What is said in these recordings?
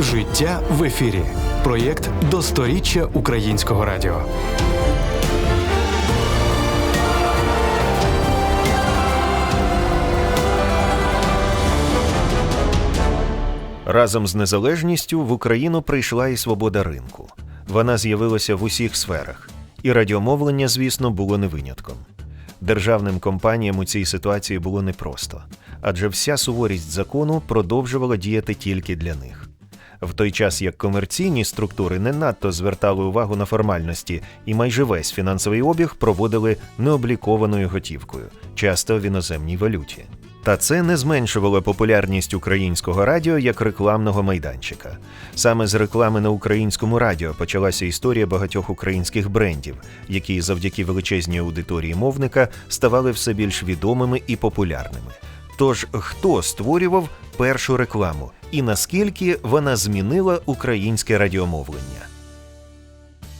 Життя в ефірі. Проєкт до сторіччя українського радіо. Разом з незалежністю в Україну прийшла і свобода ринку. Вона з'явилася в усіх сферах, і радіомовлення, звісно, було не винятком. Державним компаніям у цій ситуації було непросто, адже вся суворість закону продовжувала діяти тільки для них. В той час як комерційні структури не надто звертали увагу на формальності, і майже весь фінансовий обіг проводили необлікованою готівкою, часто в іноземній валюті. Та це не зменшувало популярність українського радіо як рекламного майданчика. Саме з реклами на українському радіо почалася історія багатьох українських брендів, які завдяки величезній аудиторії мовника ставали все більш відомими і популярними. Тож хто створював першу рекламу і наскільки вона змінила українське радіомовлення?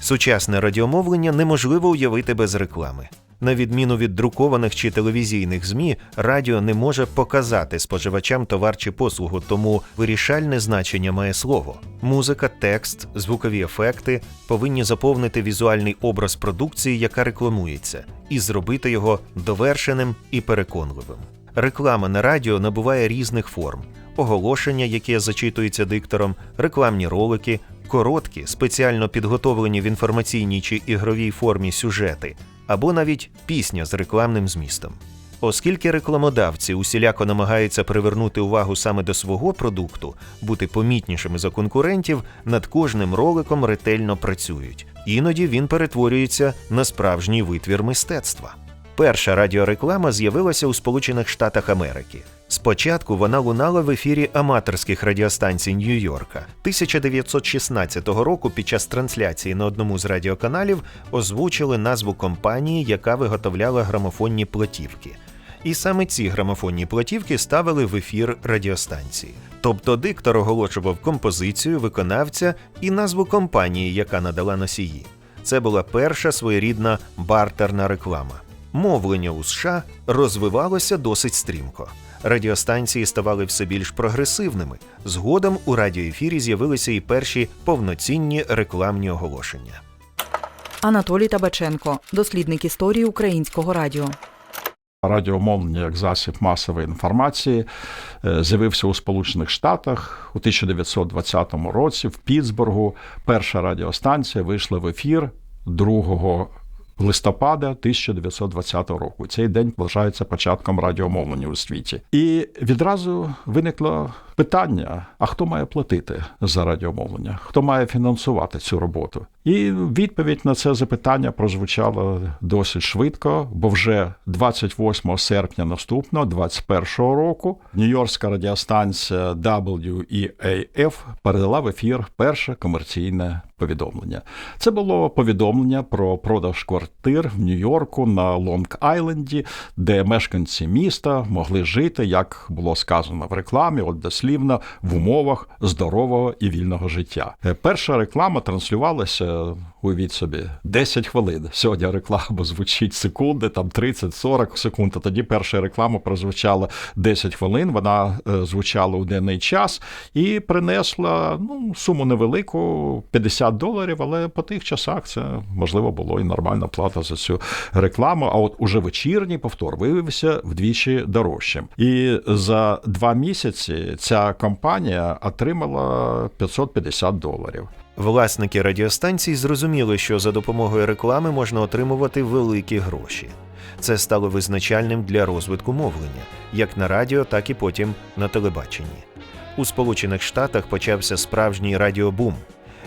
Сучасне радіомовлення неможливо уявити без реклами. На відміну від друкованих чи телевізійних ЗМІ, радіо не може показати споживачам товар чи послугу, тому вирішальне значення має слово. Музика, текст, звукові ефекти повинні заповнити візуальний образ продукції, яка рекламується, і зробити його довершеним і переконливим. Реклама на радіо набуває різних форм: оголошення, яке зачитується диктором, рекламні ролики, короткі, спеціально підготовлені в інформаційній чи ігровій формі сюжети, або навіть пісня з рекламним змістом. Оскільки рекламодавці усіляко намагаються привернути увагу саме до свого продукту, бути помітнішими за конкурентів, над кожним роликом ретельно працюють. Іноді він перетворюється на справжній витвір мистецтва. Перша радіореклама з'явилася у Сполучених Штатах Америки. Спочатку вона лунала в ефірі аматорських радіостанцій Нью-Йорка. 1916 року під час трансляції на одному з радіоканалів озвучили назву компанії, яка виготовляла грамофонні платівки. І саме ці грамофонні платівки ставили в ефір радіостанції. Тобто диктор оголошував композицію, виконавця і назву компанії, яка надала носії. Це була перша своєрідна бартерна реклама. Мовлення у США розвивалося досить стрімко. Радіостанції ставали все більш прогресивними. Згодом у радіоефірі з'явилися і перші повноцінні рекламні оголошення. Анатолій Табаченко, дослідник історії українського радіо. Радіомовлення як засіб масової інформації е, з'явився у Сполучених Штатах у 1920 році в Пітсбургу. Перша радіостанція вийшла в ефір 2 листопада 1920 року. Цей день вважається початком радіомовлення у світі. І відразу виникло питання: а хто має платити за радіомовлення? Хто має фінансувати цю роботу? І відповідь на це запитання прозвучала досить швидко, бо вже 28 серпня наступного 21 року Нью-Йоркська радіостанція WEAF передала в ефір перше комерційне повідомлення. Це було повідомлення про продаж квартир в Нью-Йорку на Лонг-Айленді, де мешканці міста могли жити, як було сказано в рекламі, от дослівно в умовах здорового і вільного життя. Е, Перша реклама транслювалася. Уявіть собі, 10 хвилин. Сьогодні реклама звучить секунди, там 30-40 секунд. А тоді перша реклама прозвучала 10 хвилин. Вона е, звучала у денний час і принесла ну, суму невелику 50 доларів. Але по тих часах це можливо було і нормальна плата за цю рекламу. А от уже вечірній повтор виявився вдвічі дорожчим. І за два місяці ця компанія отримала 550 доларів. Власники радіостанцій зрозуміли, що за допомогою реклами можна отримувати великі гроші. Це стало визначальним для розвитку мовлення, як на радіо, так і потім на телебаченні. У Сполучених Штатах почався справжній радіобум.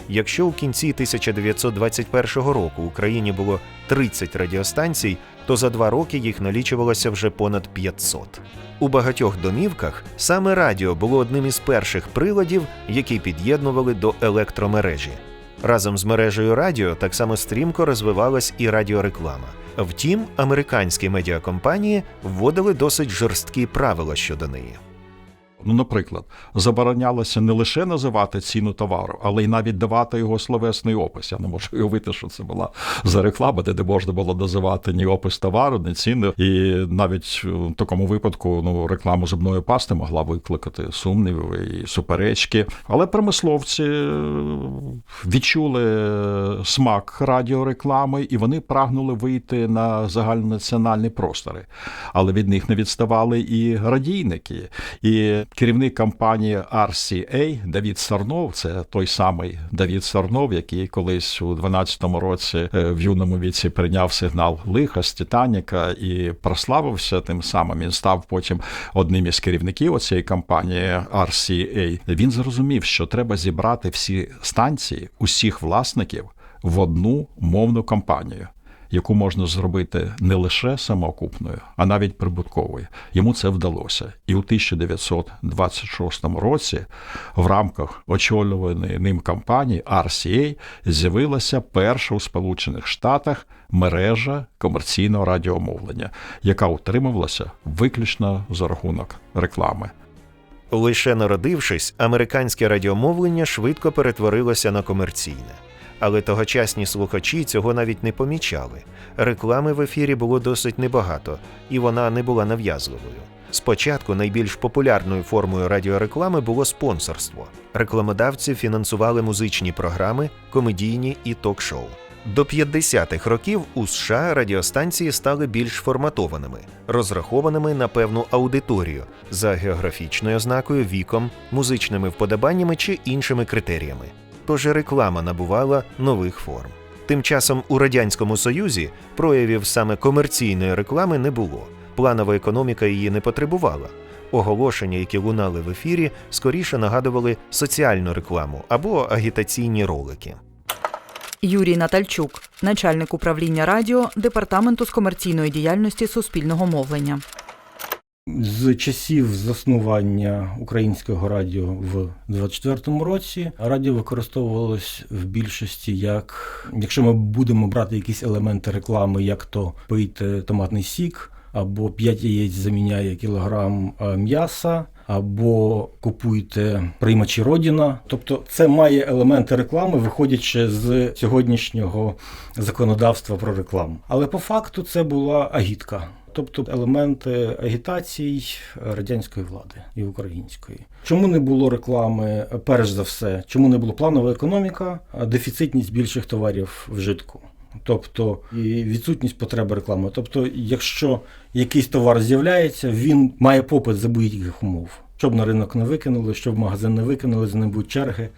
Якщо у кінці 1921 року в Україні було 30 радіостанцій, то за два роки їх налічувалося вже понад 500. У багатьох домівках саме радіо було одним із перших приладів, які під'єднували до електромережі. Разом з мережею радіо так само стрімко розвивалась і радіореклама. Втім, американські медіакомпанії вводили досить жорсткі правила щодо неї. Ну, наприклад, заборонялося не лише називати ціну товару, але й навіть давати його словесний опис. Я не можу уявити, що це була за реклама, де не можна було називати ні опис товару, ні ціну. І навіть в такому випадку ну, рекламу зубної пасти могла викликати сумніви і суперечки. Але промисловці е, відчули смак радіореклами, і вони прагнули вийти на загальнонаціональні простори. Але від них не відставали і радійники. І керівник компанії RCA Давід Сарнов, це той самий Давід Сарнов, який колись у 12-му році е, в юному віці прийняв сигнал лиха з Титаніка і прославився тим самим. Він став потім одним із керівників цієї компанії RCA. Він зрозумів, що треба зібрати всі станції усіх власників в одну мовну компанію яку можна зробити не лише самоокупною, а навіть прибутковою. Йому це вдалося. І у 1926 році в рамках очолюваної ним компанії RCA з'явилася перша у Сполучених Штатах мережа комерційного радіомовлення, яка утримувалася виключно за рахунок реклами. Лише народившись, американське радіомовлення швидко перетворилося на комерційне. Але тогочасні слухачі цього навіть не помічали. Реклами в ефірі було досить небагато, і вона не була нав'язливою. Спочатку найбільш популярною формою радіореклами було спонсорство. Рекламодавці фінансували музичні програми, комедійні і ток-шоу. До 50-х років у США радіостанції стали більш форматованими, розрахованими на певну аудиторію за географічною ознакою, віком, музичними вподобаннями чи іншими критеріями. Тож і реклама набувала нових форм. Тим часом у радянському союзі проявів саме комерційної реклами не було. Планова економіка її не потребувала. Оголошення, які лунали в ефірі, скоріше нагадували соціальну рекламу або агітаційні ролики. Юрій Натальчук, начальник управління радіо Департаменту з комерційної діяльності Суспільного мовлення. З часів заснування українського радіо в 24-му році радіо використовувалось в більшості як, якщо ми будемо брати якісь елементи реклами, як то пийте томатний сік, або 5 яєць заміняє кілограм е, м'яса, або купуйте приймачі Родіна. Тобто це має елементи реклами, виходячи з сьогоднішнього законодавства про рекламу. Але по факту це була агітка. Тобто елементи агітацій радянської влади і української. Чому не було реклами? Перш за все, чому не було планова економіка, а дефіцитність більших товарів вжитку. Тобто і відсутність потреби реклами. Тобто, якщо якийсь товар з'являється, він має попит за будь-яких умов. Щоб на ринок не викинули, щоб в магазин не викинули, за ним будуть черги.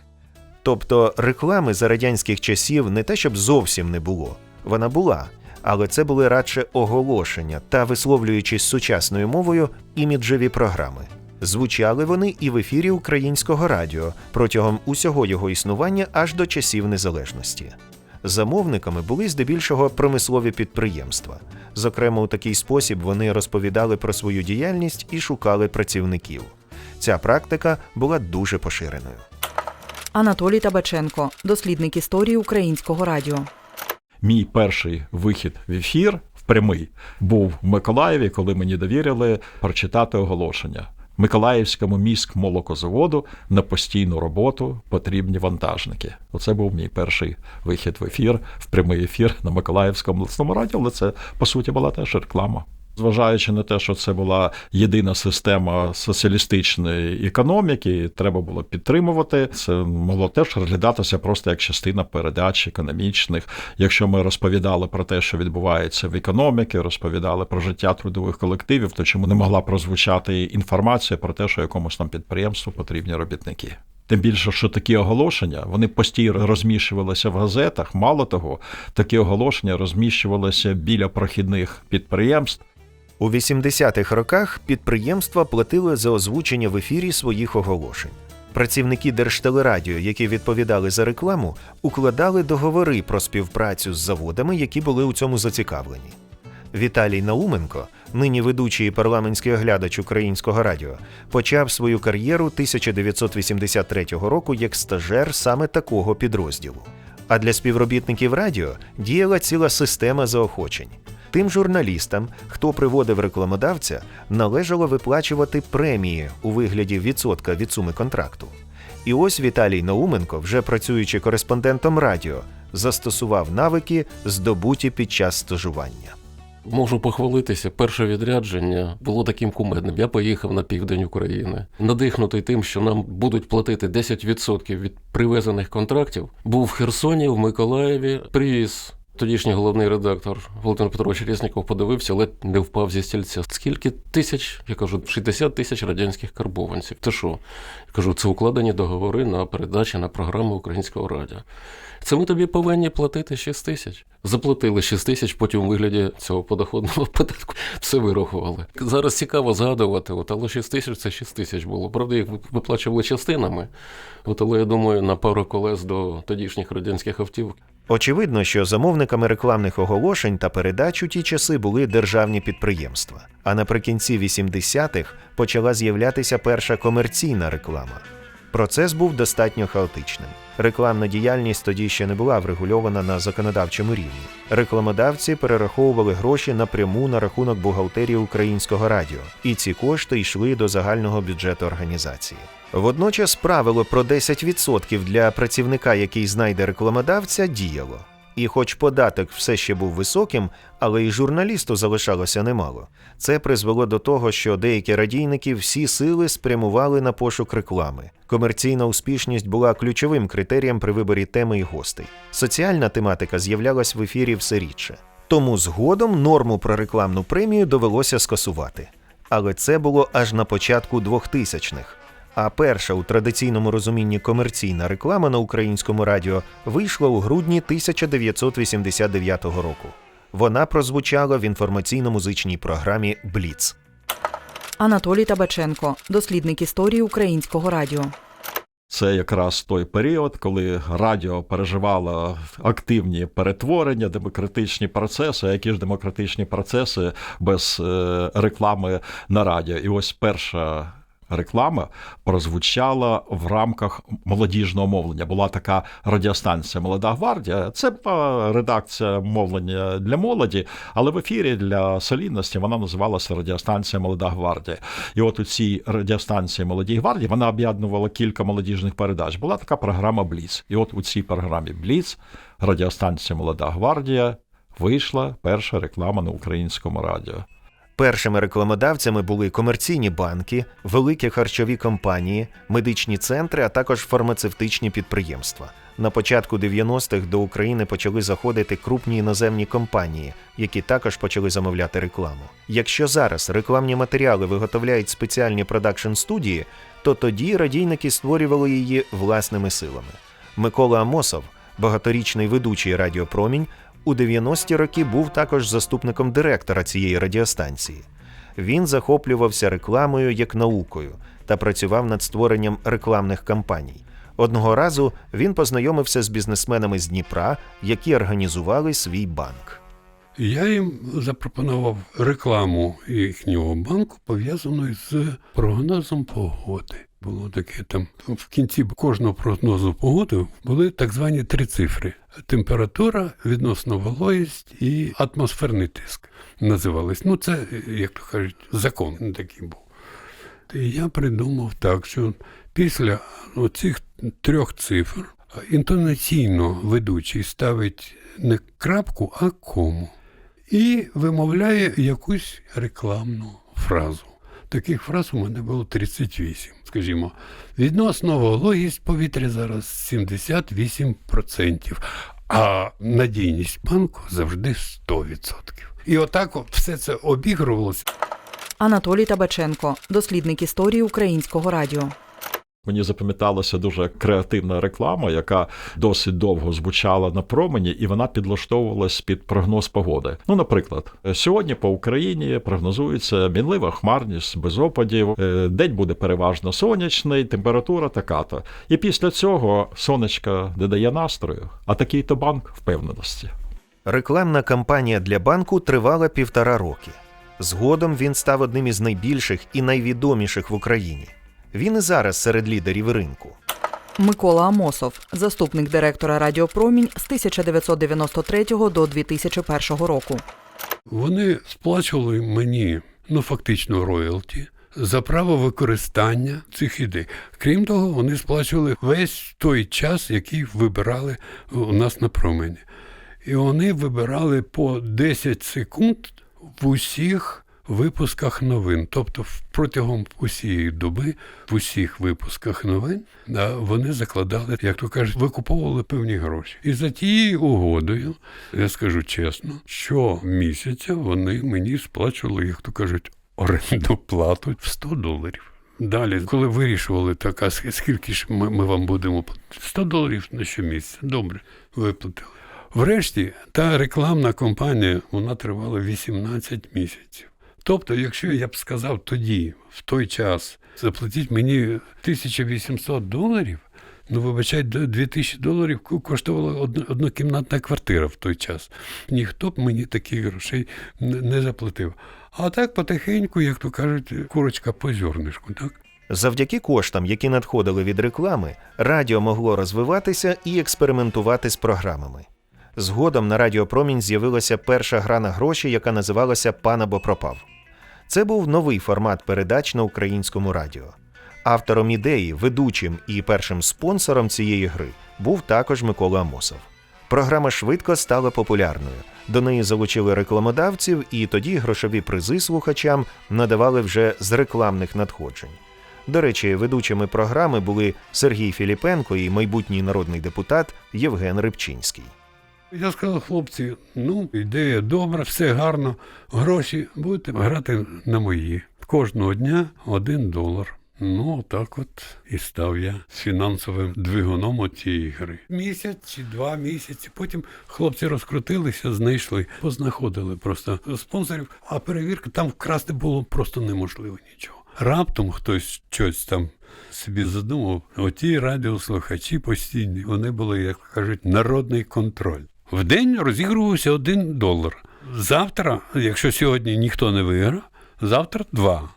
Тобто реклами за радянських часів не те, щоб зовсім не було, вона була, але це були радше оголошення та, висловлюючись сучасною мовою, іміджеві програми. Звучали вони і в ефірі українського радіо протягом усього його існування аж до часів незалежності. Замовниками були здебільшого промислові підприємства. Зокрема, у такий спосіб вони розповідали про свою діяльність і шукали працівників. Ця практика була дуже поширеною. Анатолій Табаченко, дослідник історії українського радіо. Мій перший вихід в ефір в прямий був в Миколаєві, коли мені довірили прочитати оголошення. Миколаївському міськмолокозаводу на постійну роботу потрібні вантажники. Оце був мій перший вихід в ефір, в прямий ефір на Миколаївському обласному раді, але це по суті була теж реклама. Зважаючи на те, що це була єдина система соціалістичної економіки, треба було підтримувати. Це могло теж розглядатися просто як частина передач економічних. Якщо ми розповідали про те, що відбувається в економіці, розповідали про життя трудових колективів, то чому не могла прозвучати інформація про те, що якомусь там підприємству потрібні робітники? Тим більше, що такі оголошення вони постійно розміщувалися в газетах. Мало того, такі оголошення розміщувалися біля прохідних підприємств. У 80-х роках підприємства платили за озвучення в ефірі своїх оголошень. Працівники Держтелерадіо, які відповідали за рекламу, укладали договори про співпрацю з заводами, які були у цьому зацікавлені. Віталій Науменко, нині ведучий і парламентський оглядач українського радіо, почав свою кар'єру 1983 року як стажер саме такого підрозділу. А для співробітників радіо діяла ціла система заохочень. Тим журналістам, хто приводив рекламодавця, належало виплачувати премії у вигляді відсотка від суми контракту. І ось Віталій Науменко, вже працюючи кореспондентом радіо, застосував навики, здобуті під час стажування. Можу похвалитися, перше відрядження було таким кумедним. Я поїхав на південь України, надихнутий тим, що нам будуть платити 10% від привезених контрактів. Був в Херсоні, в Миколаєві, привіз. Тодішній головний редактор Володимир Петрович Резніков подивився, ледь не впав зі стільця. Скільки тисяч? Я кажу, 60 тисяч радянських карбованців. Ти що? Я кажу, це укладені договори на передачі на програму українського радіо. Це ми тобі повинні платити 6 тисяч. Заплатили 6 тисяч, потім у вигляді цього подоходного податку все вирахували. Зараз цікаво згадувати, от, але 6 тисяч це 6 тисяч було. Правда, їх виплачували частинами. От, але я думаю, на пару колес до тодішніх радянських автівок. Очевидно, що замовниками рекламних оголошень та передач у ті часи були державні підприємства. А наприкінці 80-х почала з'являтися перша комерційна реклама. Процес був достатньо хаотичним. Рекламна діяльність тоді ще не була врегульована на законодавчому рівні. Рекламодавці перераховували гроші напряму на рахунок бухгалтерії українського радіо, і ці кошти йшли до загального бюджету організації. Водночас правило про 10% для працівника, який знайде рекламодавця, діяло. І хоч податок все ще був високим, але й журналісту залишалося немало. Це призвело до того, що деякі радійники всі сили спрямували на пошук реклами. Комерційна успішність була ключовим критерієм при виборі теми і гостей. Соціальна тематика з'являлась в ефірі все рідше. Тому згодом норму про рекламну премію довелося скасувати. Але це було аж на початку 2000-х. А перша у традиційному розумінні комерційна реклама на українському радіо вийшла у грудні 1989 року. Вона прозвучала в інформаційно-музичній програмі Бліц. Анатолій Табаченко, дослідник історії українського радіо. Це якраз той період, коли радіо переживало активні перетворення, демократичні процеси. А які ж демократичні процеси без е, реклами на радіо? І ось перша. Реклама прозвучала в рамках молодіжного мовлення. Була така радіостанція Молода гвардія. Це редакція мовлення для молоді, але в ефірі для солідності вона називалася Радіостанція Молода гвардія. І от у цій радіостанції Молодій гвардії вона об'єднувала кілька молодіжних передач. Була така програма Бліц. І от у цій програмі Бліц радіостанція Молода гвардія вийшла перша реклама на українському радіо. Першими рекламодавцями були комерційні банки, великі харчові компанії, медичні центри, а також фармацевтичні підприємства. На початку 90-х до України почали заходити крупні іноземні компанії, які також почали замовляти рекламу. Якщо зараз рекламні матеріали виготовляють спеціальні продакшн студії, то тоді радійники створювали її власними силами. Микола Амосов, багаторічний ведучий Радіопромінь, у 90-ті роки був також заступником директора цієї радіостанції. Він захоплювався рекламою як наукою та працював над створенням рекламних кампаній. Одного разу він познайомився з бізнесменами з Дніпра, які організували свій банк. Я їм запропонував рекламу їхнього банку, пов'язану з прогнозом погоди. Було таке там в кінці кожного прогнозу погоди були так звані три цифри: температура, відносно вологість і атмосферний тиск. Називались. Ну, це, як то кажуть, закон такий був. І я придумав так, що після цих трьох цифр інтонаційно ведучий ставить не крапку, а кому. І вимовляє якусь рекламну фразу. Таких фраз у мене було 38. Скажімо, відносно вологість повітря зараз 78%, а надійність банку завжди 100%. І отак все це обігрувалося. Анатолій Табаченко, дослідник історії українського радіо. Мені запам'яталася дуже креативна реклама, яка досить довго звучала на промені, і вона підлаштовувалась під прогноз погоди. Ну, наприклад, сьогодні по Україні прогнозується мінлива хмарність без опадів. е, День буде переважно сонячний, температура така-то. І після цього сонечка додає настрою, а такий то банк впевненості. Рекламна кампанія для банку тривала півтора роки. Згодом він став одним із найбільших і найвідоміших в Україні. Він і зараз серед лідерів ринку. Микола Амосов, заступник директора Радіопромінь з 1993 до 2001 року. Вони сплачували мені ну фактично роялті за право використання цих ідей. Крім того, вони сплачували весь той час, який вибирали у нас на промені. І вони вибирали по 10 секунд в усіх випусках новин. Тобто протягом усієї доби, в усіх випусках новин, вони закладали, як то кажуть, викуповували певні гроші. І за тією угодою, я скажу чесно, щомісяця вони мені сплачували, як то кажуть, оренду плату в 100 доларів. Далі, коли вирішували так, а скільки ж ми, ми вам будемо платити? 100 доларів на щомісяця. Добре, виплатили. Врешті, та рекламна кампанія вона тривала 18 місяців. Тобто, якщо я б сказав тоді, в той час, заплатіть мені 1800 доларів, ну вибачайте, 2000 доларів коштувала однокімнатна квартира в той час. Ніхто б мені таких грошей не заплатив. А так потихеньку, як то кажуть, курочка по зернишку, так? Завдяки коштам, які надходили від реклами, радіо могло розвиватися і експериментувати з програмами. Згодом на Радіопромінь з'явилася перша гра на гроші, яка називалася Пан або пропав. Це був новий формат передач на українському радіо. Автором ідеї, ведучим і першим спонсором цієї гри був також Микола Амосов. Програма швидко стала популярною. До неї залучили рекламодавців, і тоді грошові призи слухачам надавали вже з рекламних надходжень. До речі, ведучими програми були Сергій Філіпенко і майбутній народний депутат Євген Рибчинський. Я сказав, хлопці, ну, ідея добра, все гарно, гроші будете грати на мої. Кожного дня один долар. Ну, так от і став я з фінансовим двигуном цієї гри. Місяць чи два місяці. Потім хлопці розкрутилися, знайшли, познаходили просто спонсорів, а перевірка там вкрасти було просто неможливо нічого. Раптом хтось щось там собі задумав, оті радіослухачі постійні, вони були, як кажуть, народний контроль. В день розігрувався один долар. Завтра, якщо сьогодні ніхто не виграв, завтра два.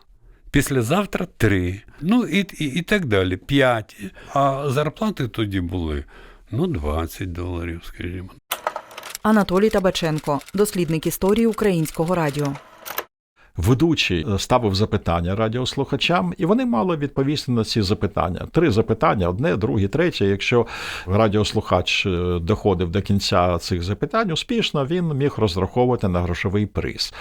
Післязавтра три. Ну і, і, і так далі. П'ять. А зарплати тоді були ну 20 доларів, скажімо. Анатолій Табаченко, дослідник історії українського радіо. Ведучий е, ставив запитання радіослухачам, і вони мали відповісти на ці запитання. Три запитання: одне, друге, третє. Якщо радіослухач е, доходив до кінця цих запитань успішно, він міг розраховувати на грошовий приз.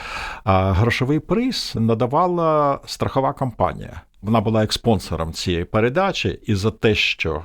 А грошовий приз надавала страхова компанія. Вона була експонсором цієї передачі, і за те, що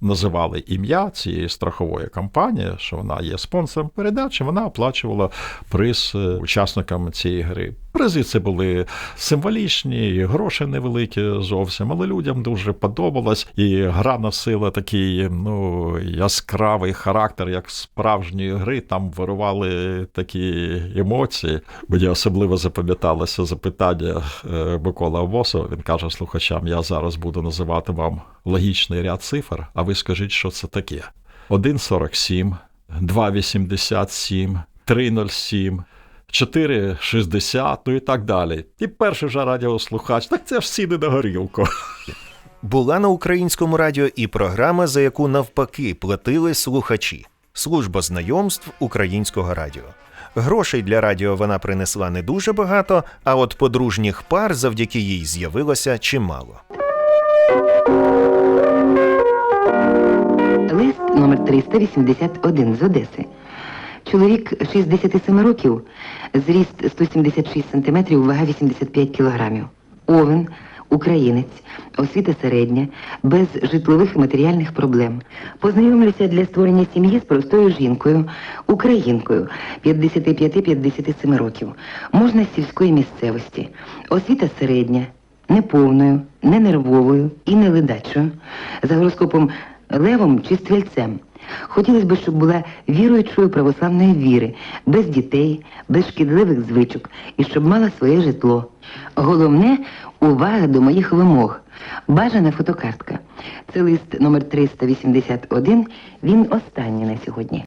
називали ім'я цієї страхової компанії, що вона є спонсором передачі, вона оплачувала приз е, учасникам цієї гри. Призи це були символічні, гроші невеликі зовсім, але людям дуже подобалось. І гра носила такий ну, яскравий характер, як справжньої гри. Там вирували такі емоції. Мені особливо запам'яталося запитання е, Микола Авосова. Він каже слухачам: я зараз буду називати вам логічний ряд цифр, а ви скажіть, що це таке. 1,47, 2,87, 3,07. 4,60, ну і так далі. І перший же радіослухач, так це ж ціни на горілку. Була на українському радіо і програма, за яку навпаки платили слухачі служба знайомств українського радіо. Грошей для радіо вона принесла не дуже багато, а от подружніх пар завдяки їй з'явилося чимало. Лист номер 381 з Одеси. Чоловік 67 років, зріст 176 см, вага 85 кг. Овен, українець, освіта середня, без житлових і матеріальних проблем. Познайомлюся для створення сім'ї з простою жінкою, українкою 55-57 років. Можна з сільської місцевості. Освіта середня, неповною, не нервовою і не ледачою. За гороскопом левом чи стрільцем. Хотілося б, щоб була віруючою православної віри, без дітей, без шкідливих звичок і щоб мала своє житло. Головне увага до моїх вимог. Бажана фотокартка. Це лист номер 381. Він останній на сьогодні.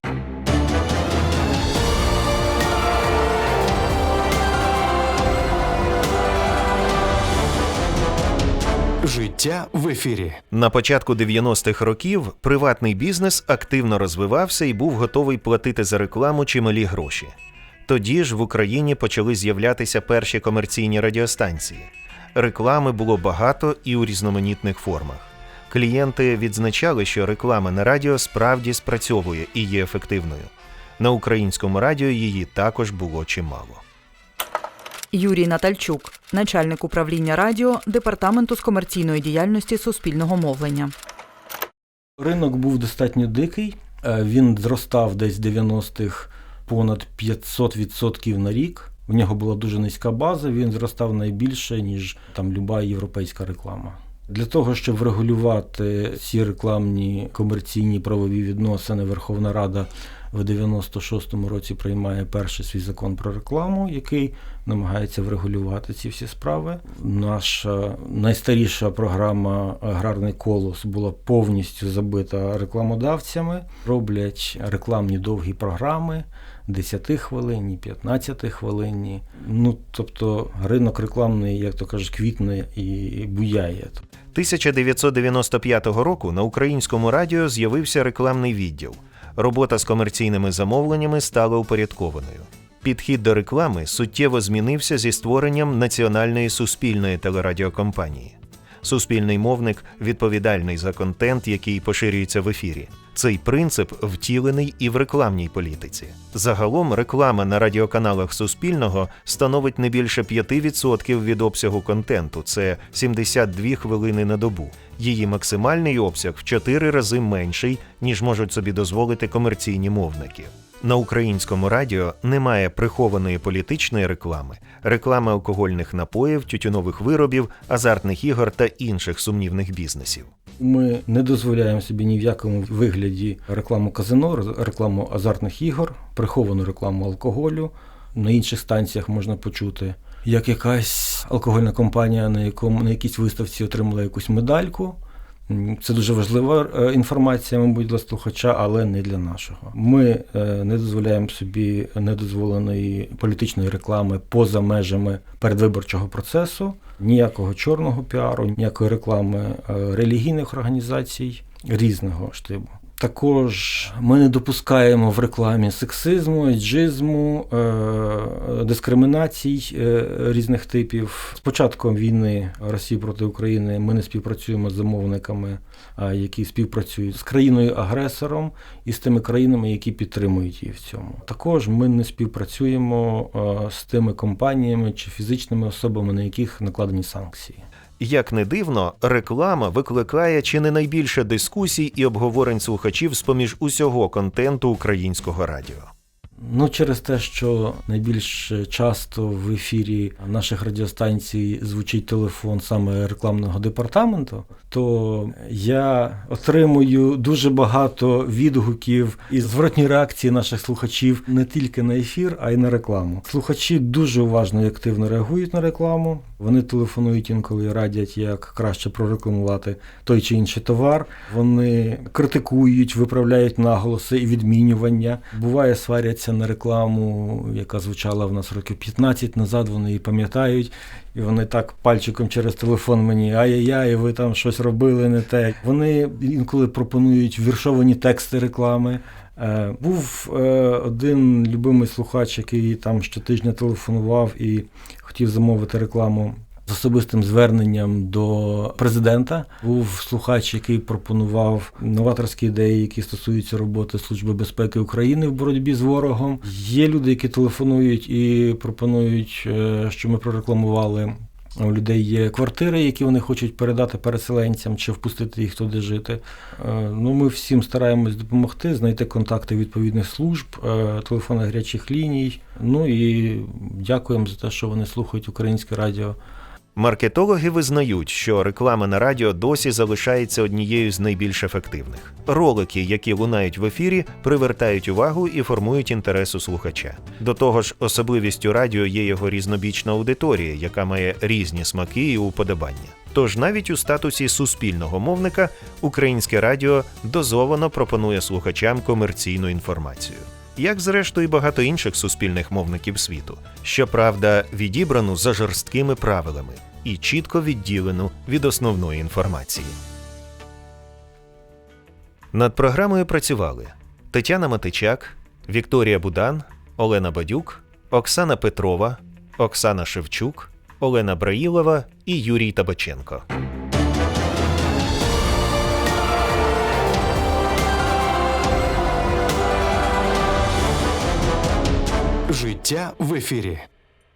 Життя в ефірі. На початку 90-х років приватний бізнес активно розвивався і був готовий платити за рекламу чималі гроші. Тоді ж в Україні почали з'являтися перші комерційні радіостанції. Реклами було багато і у різноманітних формах. Клієнти відзначали, що реклама на радіо справді спрацьовує і є ефективною. На українському радіо її також було чимало. Юрій Натальчук, начальник управління радіо департаменту з комерційної діяльності суспільного мовлення. Ринок був достатньо дикий. Е, Він зростав десь 90-х понад 500% на рік. В нього була дуже низька база, він зростав найбільше, ніж там люба європейська реклама. Для того, щоб врегулювати ці рекламні комерційні правові відносини, Верховна Рада в 96-му році приймає перший свій закон про рекламу, який намагається врегулювати ці всі справи. Наша найстаріша програма Аграрний колос була повністю забита рекламодавцями. Роблять рекламні довгі програми. 10 хвилинні, 15 хвилинні. Ну тобто ринок рекламний, як то кажуть, квітне і буяє. 1995 року на українському радіо з'явився рекламний відділ. Робота з комерційними замовленнями стала упорядкованою. Підхід до реклами суттєво змінився зі створенням національної суспільної телерадіокомпанії. Суспільний мовник відповідальний за контент, який поширюється в ефірі. Цей принцип втілений і в рекламній політиці. Загалом реклама на радіоканалах Суспільного становить не більше 5% від обсягу контенту, це 72 хвилини на добу. Її максимальний обсяг в 4 рази менший, ніж можуть собі дозволити комерційні мовники. На українському радіо немає прихованої політичної реклами, реклами алкогольних напоїв, тютюнових виробів, азартних ігор та інших сумнівних бізнесів. Ми не дозволяємо собі ні в якому вигляді рекламу казино, рекламу азартних ігор, приховану рекламу алкоголю. На інших станціях можна почути, як якась алкогольна компанія на якому на якійсь виставці отримала якусь медальку. Це дуже важлива е, інформація, мабуть, для слухача, але не для нашого. Ми е, не дозволяємо собі недозволеної політичної реклами поза межами передвиборчого процесу, ніякого чорного піару, ніякої реклами е, релігійних організацій різного штибу. Також ми не допускаємо в рекламі сексизму, еджизму, е, дискримінацій е, різних типів. З початком війни Росії проти України ми не співпрацюємо з замовниками, які співпрацюють з країною-агресором і з тими країнами, які підтримують її в цьому. Також ми не співпрацюємо е, з тими компаніями чи фізичними особами, на яких накладені санкції. Як не дивно, реклама викликає чи не найбільше дискусій і обговорень слухачів з поміж усього контенту українського радіо. Ну, через те, що найбільш часто в ефірі наших радіостанцій звучить телефон саме рекламного департаменту, то я отримую дуже багато відгуків і зворотні реакції наших слухачів не тільки на ефір, а й на рекламу. Слухачі дуже уважно і активно реагують на рекламу. Вони телефонують інколи радять, як краще прорекламувати той чи інший товар. Вони критикують, виправляють наголоси і відмінювання. Буває, сваряться на рекламу, яка звучала в нас років 15 назад. Вони її пам'ятають, і вони так пальчиком через телефон мені ай-яй-яй, ви там щось робили не те. Вони інколи пропонують віршовані тексти реклами. Е, Був е, один любимий слухач, який там щотижня телефонував і хотів замовити рекламу з особистим зверненням до президента. Був слухач, який пропонував новаторські ідеї, які стосуються роботи Служби безпеки України в боротьбі з ворогом. Є люди, які телефонують і пропонують, е, що ми прорекламували. У людей є квартири, які вони хочуть передати переселенцям чи впустити їх туди жити. Е, Ну, ми всім стараємось допомогти, знайти контакти відповідних служб, е, телефони гарячих ліній. Ну і дякуємо за те, що вони слухають українське радіо. Маркетологи визнають, що реклама на радіо досі залишається однією з найбільш ефективних. Ролики, які лунають в ефірі, привертають увагу і формують інтерес у слухача. До того ж, особливістю радіо є його різнобічна аудиторія, яка має різні смаки і уподобання. Тож навіть у статусі суспільного мовника українське радіо дозовано пропонує слухачам комерційну інформацію. Як зрештою і багато інших суспільних мовників світу, щоправда, відібрану за жорсткими правилами і чітко відділену від основної інформації. Над програмою працювали Тетяна Матичак, Вікторія Будан, Олена Бадюк, Оксана Петрова, Оксана Шевчук, Олена Браїлова і Юрій Табаченко. Життя в ефірі.